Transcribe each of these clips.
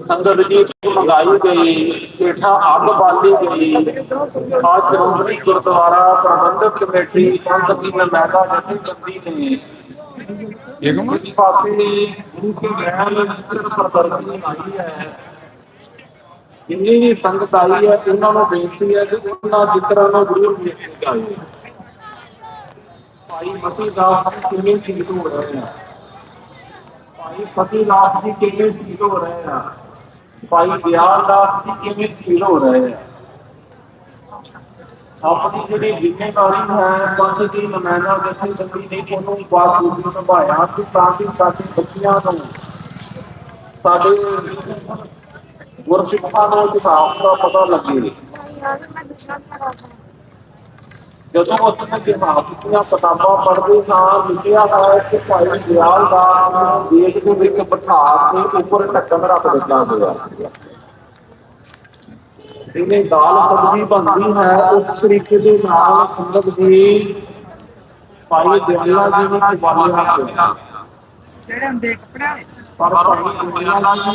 ਸੰਗਤ ਜੀ ਮੰਗਾਈ ਗਈ ਪੇਠਾ ਅੱਗ ਬਾਲੀ ਗਈ। ਅੱਜ ਸ਼੍ਰੋਮਣੀ ਗੁਰਦੁਆਰਾ ਪ੍ਰਬੰਧਕ ਕਮੇਟੀ ਸੰਗਤ ਦੀ ਮਹਿਲਾ ਜਥੇਬੰਦੀ ਨੇ। ਇਸ ਪਾਸੇ ਗੁਰੂ ਕੀ ਮਹਿਲ ਪ੍ਰਦਰਸ਼ਨੀ ਆਈ ਹੈ। ਜਿੰਨੀ ਵੀ ਸੰਗਤ ਆਈ ਹੈ ਉਹਨਾਂ ਨੂੰ ਬੇਨਤੀ ਹੈ ਕਿ ਉਹਨਾਂ ਚਿੱਤਰਾਂ ਨੂੰ ਜ਼ਰੂਰ ਵੇਖਣ ਜਾਏ ਭਾਈ ਮਤੀ ਦਾਸ ਜੀ ਕਿਵੇਂ ਸ਼ਹੀਦ ਹੋ ਰਹੇ ਆ? ਭਾਈ ਫਤਿਹ ਦਾਸ ਜੀ ਕਿਵੇਂ ਸ਼ਹੀਦ ਹੋ ਰਹੇ ਆ ਭਾਈ ਗਿਆਨ ਦਾਸ ਜੀ ਕਿਵੇਂ ਸ਼ਹੀਦ ਹੋ ਰਹੇ ਆ ਆਪਣੀ ਜਿਹੜੀ ਜ਼ਿੰਮੇਵਾਰੀ ਹੈ ਪੰਥ ਦੀ ਨੁਮਾਇੰਦਾ ਜਥੇਬੰਦੀ ਨੇ ਉਹਨੂੰ ਬਾਖੂਬੀ ਨਿਭਾਇਆ ਕਿ ਤਾਂ ਕਿ ਸਾਡੇ ਬੱਚਿਆਂ ਨੂੰ। ਸਾਡੇ ਗੁਰਸਿੱਖਾਂ ਨੂੰ ਇਤਿਹਾਸ ਦਾ ਪਤਾ ਲੱਗੇ। ਜਦੋਂ ਅਸੀਂ ਇਤਿਹਾਸ ਦੀਆਂ ਕਿਤਾਬਾਂ ਪੜ੍ਹਦੇ ਹਾਂ ਲਿਖਿਆ ਹੈ ਕਿ ਭਾਈ ਦਿਆਲ ਨੂੰ ਦੇਸ਼ ਦੇ ਵਿੱਚ ਬਿਠਾ ਕੇ ਉੱਪਰ ਢੱਕਣ ਰੱਖ ਦਿੱਤਾ ਗਿਆ ਇਹਨੇ ਦਾਲ ਸਬਜ਼ੀ ਬਣਦੀ ਹੈ ਉਸ ਤਰੀਕੇ ਦੇ ਨਾਲ ਸੰਗਤ ਜੀ ਭਾਈ ਦਿਆਲਾ ਜੀ ਨੂੰ ਖਵਾਲਿਆ ਗਿਆ ਜਿਹੜੇ ਹੁੰਦੇ ਕੱਪੜਾ ਪਰ ਭਾਈ ਦਿਆਲਾ ਜੀ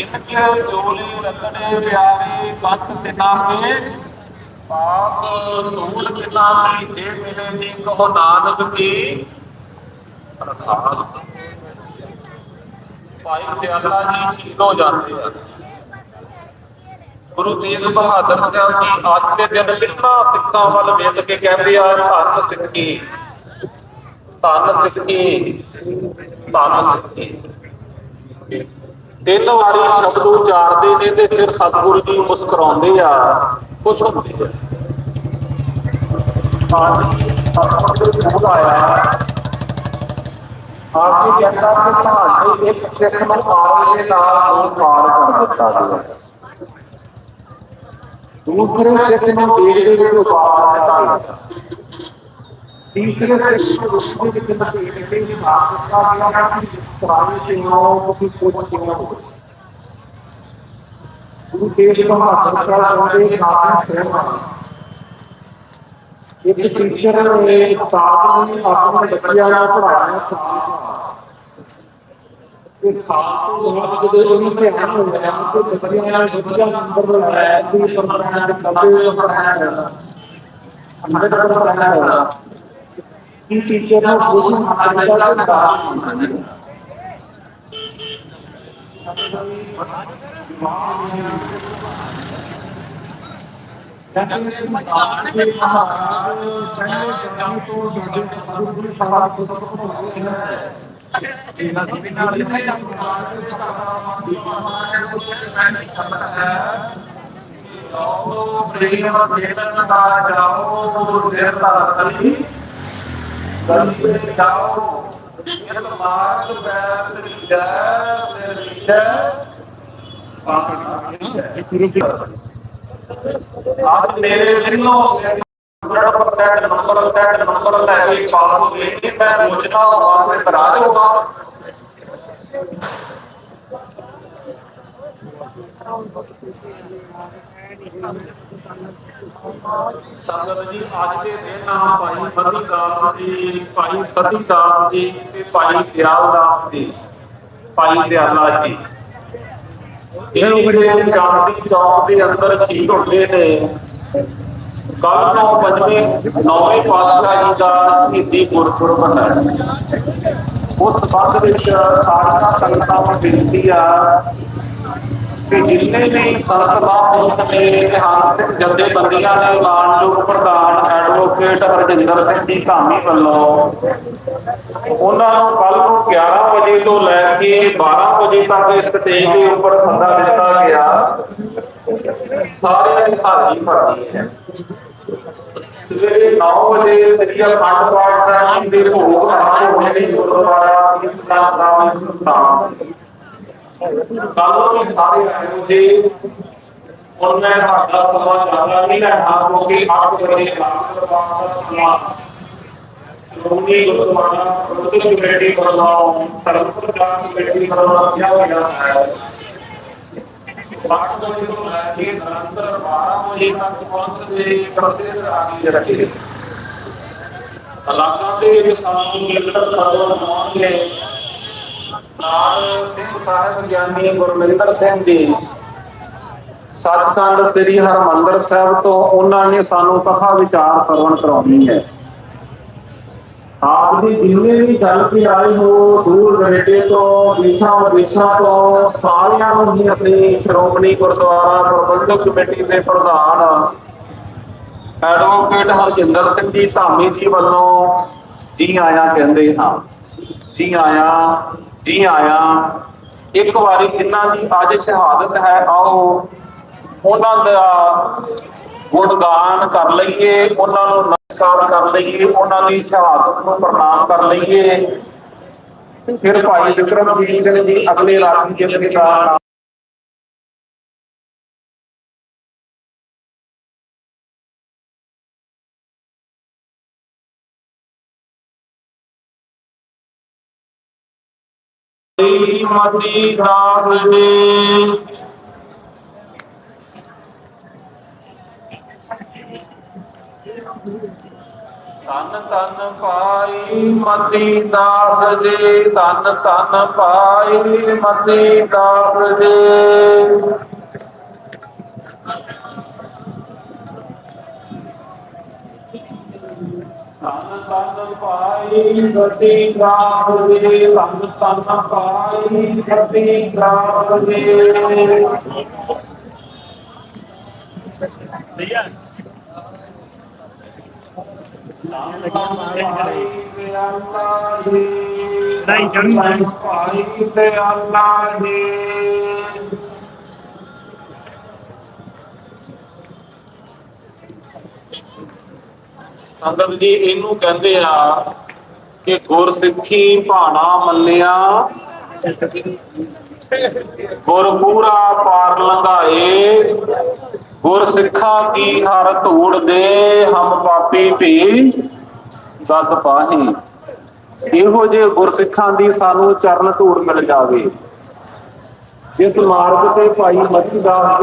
ਇਨਕੇ ਜੋਲੇ ਰਤਨੇ ਪਿਆਰੇ ਕੰਤ ਤਿਨਾ ਮੇ ਪਾਪ ਧੂੜ ਤਿਨਾ ਮੇ ਜੇ ਮਿਲੇ ਨੀ ਕਹੋ ਨਾਨਕ ਕੀ? ਅਰਥਾਤ ਭਾਈ ਪਿਆਲਾ ਜੀ ਸ਼ਹੀਦ ਜਾਂਦੇ ਆ। ਗੁਰੂ ਤੇਗ ਬਹਾਦਰ ਸਾਹਿਬ ਜੀ ਅੱਜ ਦੇ ਦਿਨ ਕਿੰਨਾ ਸਿੱਖਾਂ ਵੱਲ ਵੇਖ ਕੇ ਕਹਿੰਦੇ ਆ, ਧੰਨ ਸਿੱਖੀ ਧੰਨ ਸਿੱਖੀ ਧੰਨ ਸਿੱਖੀ ਤਿੰਨ ਵਾਰੀ ਸ਼ਬਦ ਉਚਾਰਦੇ ਨੇ ਤੇ ਫਿਰ ਸਤਿਗੁਰੂ ਜੀ ਮੁਸਕਰਾਉਂਦੇ ਆ। ਖੁਸ਼ ਹੁੰਦੇ ਆ। ਆਜੀ ਸਤਿਗੁਰੂ ਆਇਆ। ਆਜੀ ਕਹਿੰਦਾ ਕਿ ਤੁਹਾਡੇ ਇੱਕ ਸਿੱਖ ਨੂੰ ਆਰੇ ਦੇ ਨਾਲ ਨੂੰ ਪਾਰ ਕਰ ਦਿੱਤਾ ਗਿਆ। ਦੂਸਰੇ ਸਿੱਖ ਨੂੰ ਦੇਸ਼ ਦੇ ਵਿੱਚ ਉਤਾਰ ਦਿੱਤਾ ਗਿਆ ਤੀਸਰੇ ਸਿੱਖ ਨੂੰ ਰੁੱਖ ਦੇ ਵਿੱਚ ਨਤੀਜੇ ਦੇ ਵਿੱਚ ਮਾਰ ਦਿੱਤਾ ਗਿਆ ਕਿ ਪੁਰਾਣੇ ਸਿੰਘੋਂ ਤੁਸੀਂ ਕੁਝ ਸਿੰਘੋਂ ਹੋ ਗੁਰੂ ਤੇਗ ਬਹਾਦਰ ਸਾਹਿਬ ਦੇ ਨਾਮ ਸੇਵਾ ਇੱਕ ਟੀਚਰ ਨੇ ਉਸਤਾਦ ਨੇ ਆਪਣੇ ਬੱਚਿਆਂ ਨੂੰ ਪੜ੍ਹਾਉਣਾ ਸਿਖਾਇਆ ਤੇ ਸਾਥ ਤੋਂ ਬਾਅਦ ਜਦੋਂ ਉਹਨੂੰ ਧਿਆਨ ਹੋ ਗਿਆ ਕਿ ਬੱਚਿਆਂ ਨੇ ਵਧੀਆ ਨੰਬਰ ਲਾਇਆ ਕਿ ਪਰਮਾਨੈਂਟ ਦੇ ਕਦੇ ਪੜ੍ਹਾਇਆ ਅੰਦਰ ਪੜ੍ਹਾਇਆ ਕੀ ਟੀਚਰ ਨੂੰ ਗੁਰੂ ਮਹਾਰਾਜ ਦਾ ਦਾਸ ਹੁੰਦਾ ਹੈ। ਪ੍ਰੇਮ ਖੇਡਣ ਦਾ ਜਾਓ ਸਿਰ ਧਰਤੀ ਗੰਦੇ ਜਾਓ ਇਹ ਮਾਰਗ ਬੈਠ ਜੈ ਸਿਰ ਜੈ ਆਪ ਮੇਰੇ ਦਿਲੋਂ ਜਿਹੜਾ ਪਰਸੈਂਟ ਨੰਬਰ ਸੈਟ ਨੰਬਰ ਲੈ ਕੇ ਪਾਸ ਹੋਏ ਕਿ ਮੈਂ ਮੁਝਦਾ ਹੋਵਾਂ ਤੇ ਬਰਾਜ ਹੋਵਾਂ ਸੰਗਤ ਜੀ ਅੱਜ ਦੇ ਦਿਨ ਭਾਈ ਫਤਿਹ ਦਾਸ ਜੀ ਭਾਈ ਸਤੀ ਦਾਸ ਜੀ ਤੇ ਭਾਈ ਦਿਆਲ ਦਾਸ ਜੀ ਭਾਈ ਦਿਆਲਾ ਜੀ ਇਹ ਜਿਹੜੇ ਚਾਂਦੀ ਚੌਕ ਦੇ ਅੰਦਰ ਸ਼ਹੀਦ ਹੁੰਦੇ ਨੇ ਕੱਲ ਤੋਂ ਪੰਜਵੇਂ ਨੌਵੇਂ ਪਾਤਸ਼ਾਹ ਜੀ ਦਾ ਸ਼ਹੀਦੀ ਗੁਰਪੁਰਬ ਹੈ ਉਸ ਸੰਬੰਧ ਵਿੱਚ ਸਾਰੀਆਂ ਸੰਗਤਾਂ ਨੂੰ ਬੇਨਤੀ ਆ ਕਿ ਜਿੰਨੇ ਵੀ ਸੰਤ ਮਹਾਂਪੁਰਖ ਇਤਿਹਾਸਕ ਜਥੇਬੰਦੀਆਂ ਦੇ ਮਾਨਯੋਗ ਪ੍ਰਧਾਨ ਐਡਵੋਕੇਟ ਹਰਜਿੰਦਰ ਸਿੰਘ ਜੀ ਧਾਮੀ ਵੱਲੋਂ ਉਹਨਾਂ ਨੂੰ ਕੱਲ ਨੂੰ 11 ਵਜੇ ਤੋਂ ਲੈ ਕੇ 12 ਵਜੇ ਤੱਕ ਇਸ ਸਟੇਜ ਦੇ ਉੱਪਰ ਸੱਦਾ ਦਿੱਤਾ ਗਿਆ। ਸਾਰੇ ਹਾਜ਼ਰੀ ਭਰਨੀ ਹੈ। ਸਵੇਰੇ 9 ਵਜੇ ਸ੍ਰੀ ਅਖੰਡ ਪਾਠ ਸਾਹਿਬ ਦੇ ਭੋਗ ਆਰੰਭ ਹੋਣੇ ਨੇ ਗੁਰਦੁਆਰਾ ਸੀਸ ਸਾਹਿਬ ਸਥਾਨ ਕੱਲ ਨੂੰ ਸਾਰੇ ਆਏ ਹੋ ਜੀ। ਹੁਣ ਮੈਂ ਤੁਹਾਡਾ ਸਮਾਂ ਜ਼ਿਆਦਾ ਨਹੀਂ ਲੈਣਾ ਕਿਉਂਕਿ 8 ਵਜੇ ਆਰੰਭ ਦਾ ਸਮਾਂ ਸ਼੍ਰੋਮਣੀ ਗੁਰਦੁਆਰਾ ਪ੍ਰਬੰਧਕ ਕਮੇਟੀ ਵੱਲੋਂ ਧਰਮ ਪ੍ਰਚਾਰ ਕਮੇਟੀ ਵੱਲੋਂ ਕਿਹਾ ਗਿਆ ਹੈ। ਬਾਅਦ ਵਜੇ ਤੋਂ ਲੈ ਕੇ ਨਿਰੰਤਰ 12 ਵਜੇ ਤੱਕ ਪੰਥ ਦੇ ਪ੍ਰਸਿੱਧ ਰਾਗੀ ਰੱਖੇ। ਇਲਾਕਾ ਦੇ ਵਿੱਚ ਨਾਲ ਸਿੰਘ ਸਾਹਿਬ ਗਿਆਨੀ ਗੁਰਮਿੰਦਰ ਸਿੰਘ ਜੀ। ਸੱਚਖੰਡ ਸ੍ਰੀ ਹਰਮੰਦਰ ਸਾਹਿਬ ਤੋਂ ਉਹਨਾਂ ਨੇ ਸਾਨੂੰ ਕਥਾ ਵਿਚਾਰ ਸਰਵਣ ਕਰਾਉਣੀ ਹੈ। ਆਪ ਦੀ ਜਿੰਨੇ ਵੀ ਚੱਲ ਕੇ ਆਏ ਹੋ, ਦੂਰ ਦਰੇਡੇ ਤੋਂ, ਦੇਸ਼ਾਂ ਵਿਦੇਸ਼ਾਂ ਤੋਂ, ਸਾਰਿਆਂ ਨੂੰ ਹੀ ਅਸੀਂ ਸ਼੍ਰੋਮਣੀ ਗੁਰਦੁਆਰਾ ਪ੍ਰਬੰਧਕ ਕਮੇਟੀ ਦੇ ਪ੍ਰਧਾਨ ਐਡਵੋਕੇਟ ਹਰਜਿੰਦਰ ਸਿੰਘ ਜੀ ਧਾਮੀ ਜੀ ਵੱਲੋਂ ਜੀ ਆਇਆਂ ਕਹਿੰਦੇ ਹਾਂ। ਜੀ ਆਇਆਂ ਜੀ ਆਇਆਂ, ਇੱਕ ਵਾਰੀ ਜਿਨ੍ਹਾਂ ਦੀ ਅੱਜ ਸ਼ਹਾਦਤ ਹੈ, ਆਓ ਉਹਨਾਂ ਦਾ ਗੁਣਗਾਨ ਕਰ ਲਈਏ, ਉਹਨਾਂ ਨੂੰ ਨਮਸਕਾਰ ਕਰ ਲਈਏ, ਉਹਨਾਂ ਦੀ ਸ਼ਹਾਦਤ ਨੂੰ ਪ੍ਰਣਾਮ ਕਰ ਲਈਏ। ਫਿਰ ਭਾਈ ਵਿਕਰਮਜੀਤ ਸਿੰਘ ਜੀ ਅਗਲੇ ਰਾਗੀ ਜਥੇਦਾਰ ਮਤੀ ਦਾਸ ਜੀ ਤਨ ਤਨ ਪਾਈ ਮਤੀ ਦਾਸ ਜੀ। ਤਨ ਤਨ ਪਾਈ ਮਤੀ ਦਾਸ ਜੀ। ਤਨ ਤਨ ਪਾਈ ਮਤੀ ਦਾਸ ਜੀ ਤਨ ਤਨ ਪਾਈ ਮਤੀ ਦਾਸ ਜੀ ਨਹੀਂ, ਚੜ੍ਹੀ ਨਹੀਂ। ਤੇ ਅੱਲਾ ਜੀ ਸੰਗਤ ਜੀ, ਇਹਨੂੰ ਕਹਿੰਦੇ ਆ ਕਿ ਗੁਰਸਿੱਖੀ ਭਾਣਾ ਮੰਨਿਆ। ਗੁਰ ਪਾਰ ਲੰਘਾਏ। ਗੁਰ ਕੀ ਹਰ ਧੂੜ ਦੇ, ਹਮ ਪਾਪੀ ਭੀ ਦਦ ਪਾਹੀ। ਇਹੋ ਜੇ ਗੁਰਸਿੱਖਾਂ ਦੀ ਸਾਨੂੰ ਚਰਨ ਧੂੜ ਮਿਲ ਜਾਵੇ। ਜਿਸ ਮਾਰਗ ਤੇ ਭਾਈ ਮਤੀ ਦਾਸ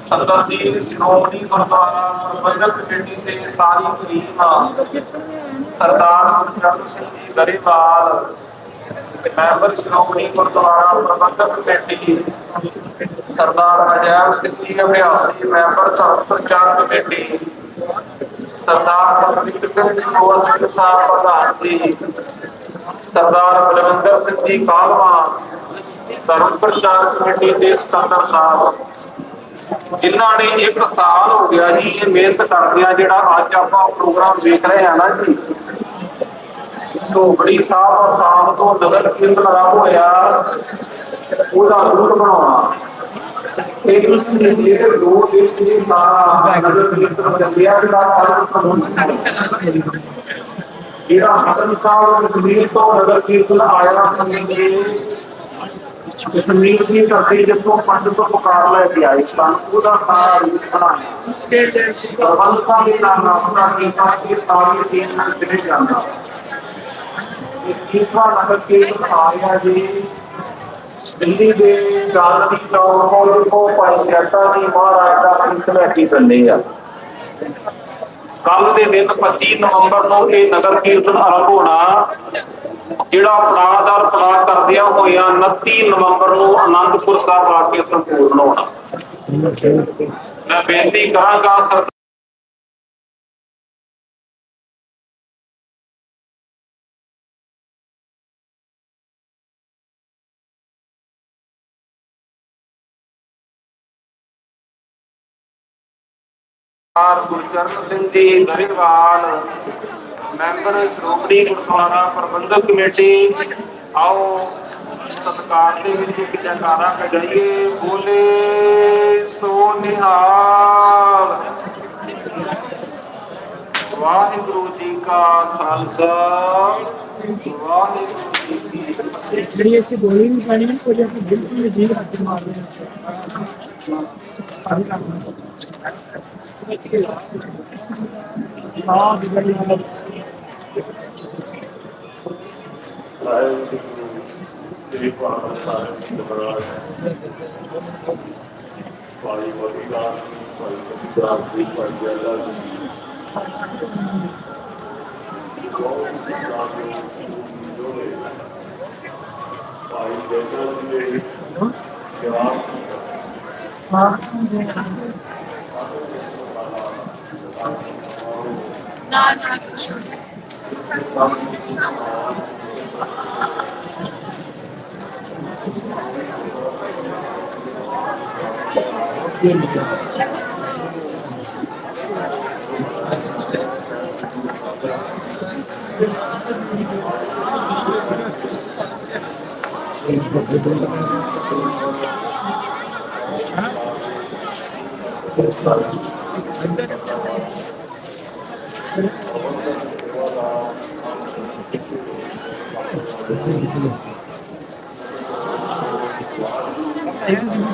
ਸੰਗਤ ਦੀ ਸ਼੍ਰੋਮਣੀ ਗੁਰਦੁਆਰਾ ਪ੍ਰਬੰਧਕ ਕਮੇਟੀ ਦੇ ਸਾਰੀ team Sardar Gurcharan Singh ji Grewal, member Shiromani Gurdwara Parbandhak committee, Sardar Ajaib Singh ji Abhiasi, member ਧਰਮ ਪ੍ਰਚਾਰ ਕਮੇਟੀ, ਸਰਦਾਰ ਹਰਮੀਤ ਸਿੰਘ ਚੋਰ ਸਿੰਘ ਸਾਹਿਬ ਪ੍ਰਧਾਨ ਜੀ, ਸਰਦਾਰ ਬਲਵਿੰਦਰ ਸਿੰਘ ਜੀ ਕਾਲਵਾ ਧਰਮ ਪ੍ਰਚਾਰ ਕਮੇਟੀ ਦੇ ਸਕੱਤਰ ਸਾਹਿਬ। ਜਿਨ੍ਹਾਂ ਨੇ ਇੱਕ ਸਾਲ ਹੋ ਗਿਆ ਜੀ ਇਹ ਮਿਹਨਤ ਕਰਦਿਆਂ ਜਿਹੜਾ ਅੱਜ ਆਪਾਂ ਪ੍ਰੋਗਰਾਮ ਦੇਖ ਰਹੇ ਹਾਂ ਨਾ ਜੀ। ਢੋਬੜੀ ਸਾਹਿਬ ਸਾਹਿਬ ਤੋਂ ਨਗਰ ਕੀਰਤਨ ਆਰੰਭ ਹੋਇਆ, ਉਹਦਾ ਰੂਟ ਬਣਾਉਣਾ। ਇਹ ਜਿਹੜੇ ਦੋ ਦੇਸ਼ ਦੇ ਸਾਰਾ ਨਗਰ ਕੀਰਤਨ ਚੱਲਿਆ ਜਿਹੜਾ ਹਰ ਪ੍ਰਬੰਧ ਜਿਹੜਾ ਹਸਨ ਸਾਹਿਬ ਕਸ਼ਮੀਰ ਤੋਂ ਨਗਰ ਕੀਰਤਨ ਆਇਆ ਸੀ ਕਸ਼ਮੀਰ ਦੀ ਧਰਤੀ ਜਿੱਥੋਂ ਪੰਜ ਤੋਂ ਪੁਕਾਰ ਲੈ ਕੇ ਆਏ ਸਨ ਉਹਦਾ ਸਾਰਾ ਰੂਪ ਬਣਾਇਆ ਪ੍ਰਬੰਧਕਾਂ ਦੇ ਨਾਮ ਆਪਣਾ ਕੀਤਾ ਕਿ ਸਾਰੀ ਟੀਮ ਨਾਲ ਚਲੇ ਜਾਂਦਾ ਇਹ ਨਗਰ ਕੀਰਤਨ ਆ ਜੀ ਦਿੱਲੀ ਦੇ ਗਾਂਧੀ ਚੌਕ ਕੋਲ ਕੋ ਭਾਈ ਜੱਟਾ ਮਹਾਰਾਜ ਦਾ ਕੀਰਤਨ ਐਕੀ ਆ ਕੱਲ ਦੇ ਦਿਨ 25 ਨਵੰਬਰ ਨੂੰ ਇਹ ਨਗਰ ਕੀਰਤਨ ਆਰੰਭ ਹੋਣਾ। ਜਿਹੜਾ ਪੜਾਅ ਦਰ ਪੜਾਅ ਕਰਦਿਆਂ ਹੋਇਆ 29 ਨਵੰਬਰ ਨੂੰ ਅਨੰਦਪੁਰ ਸਾਹਿਬ ਆ ਕੇ ਸੰਪੂਰਨ ਹੋਣਾ। ਮੈਂ ਬੇਨਤੀ ਕਰਾਂਗਾ ਸਰਕਾਰ ਗੁਰਚਰਨ ਸਿੰਘ ਜੀ, ਗਰੇਵਾਲ ਮੈਂਬਰ ਸ਼੍ਰੋਮਣੀ ਗੁਰਦੁਆਰਾ ਪ੍ਰਬੰਧਕ ਕਮੇਟੀ ਆਓ ਸਤਿਕਾਰ ਦੇ ਵਿੱਚ ਇੱਕ ਜੈਕਾਰਾ ਕਰਾਈਏ ਬੋਲੇ ਸੋ ਨਿਹਾਲ। ਵਾਹਿਗੁਰੂ ਜੀ ਕਾ ਖਾਲਸਾ। ਵਾਹਿਗੁਰੂ ਜੀ ਕੀ ਫਤਿਹ। ਜਿਹੜੀ ਅਸੀਂ ਗੋਲੀ ਨਹੀਂ ਪਾਣੀ ਨਾ ਕੋਈ ਆਪਾਂ ਬਿਲਕੁਲ ਜੀ ਹੱਥ ਮਾਰ ਰਹੇ ਹਾਂ। ਸਾਰੇ ਕੰਮ ਹਾਂ ਬਿਗੜੀ ਮਤਲਬ ਸ੍ਰੀ ਪਾਵਨ ਸਾਹਿਬ ਜੀ ਮਹਾਰਾਜ ਪਾਣੀ ਵਰਗਾ ਪਾਣੀ ਸਤਿਕਾਰ ਦੀ ਪੰਜਲਾ ਜੀ ਪਾਣੀ ਦੇਣਾ ਜੀ ਜਵਾਬ ਹਾਂ। ਦੁਨੀਆ ਦੇ ਅੰਦਰ ਇਸ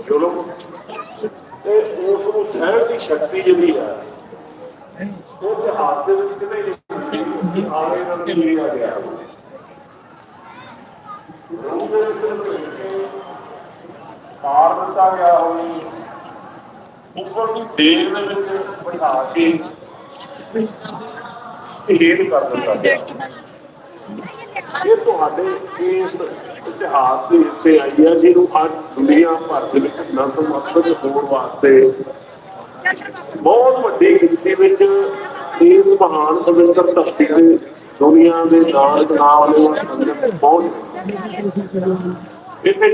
ਜ਼ੁਲਮ ਤੇ ਉਸ ਨੂੰ ਸਹਿਣ ਦੀ ਸ਼ਕਤੀ ਜਿਹੜੀ ਹੈ ਉਹ ਇਤਿਹਾਸ ਦੇ ਵਿੱਚ ਕਿਤੇ ਨਹੀਂ ਆਗੇ ਨਾਲ ਲਿਆ ਗਿਆ। ਰੂਹ ਦੇ ਵਿੱਚ ਕਾਰ ਦਿੱਤਾ ਗਿਆ ਹੋਈ ਉੱਪਰ ਦੀ ਦੇਰ ਦੇ ਵਿੱਚ ਬਿਠਾ ਕੇ ਇਹ ਕਰ ਦਿੱਤਾ ਗਿਆ। ਇਹ ਤੁਹਾਡੇ ਇਸ ਇਤਿਹਾਸ ਦੇ ਹਿੱਸੇ ਆਈ ਹੈ ਜਿਹਨੂੰ ਅੱਜ ਦੁਨੀਆ ਭਰ ਦੇ ਵਿੱਚ ਨਤਮਸਤਕ ਹੋਣ ਵਾਸਤੇ ਬਹੁਤ ਵੱਡੀ ਗਿਣਤੀ ਵਿੱਚ ਇਸ ਮਹਾਨ ਸਵਿੰਦਰ ਧਰਤੀ ਤੇ ਦੁਨੀਆ ਦੇ ਨਾਲ ਨਾਮ ਵਾਲੇ ਸੰਗਤ ਇੱਥੇ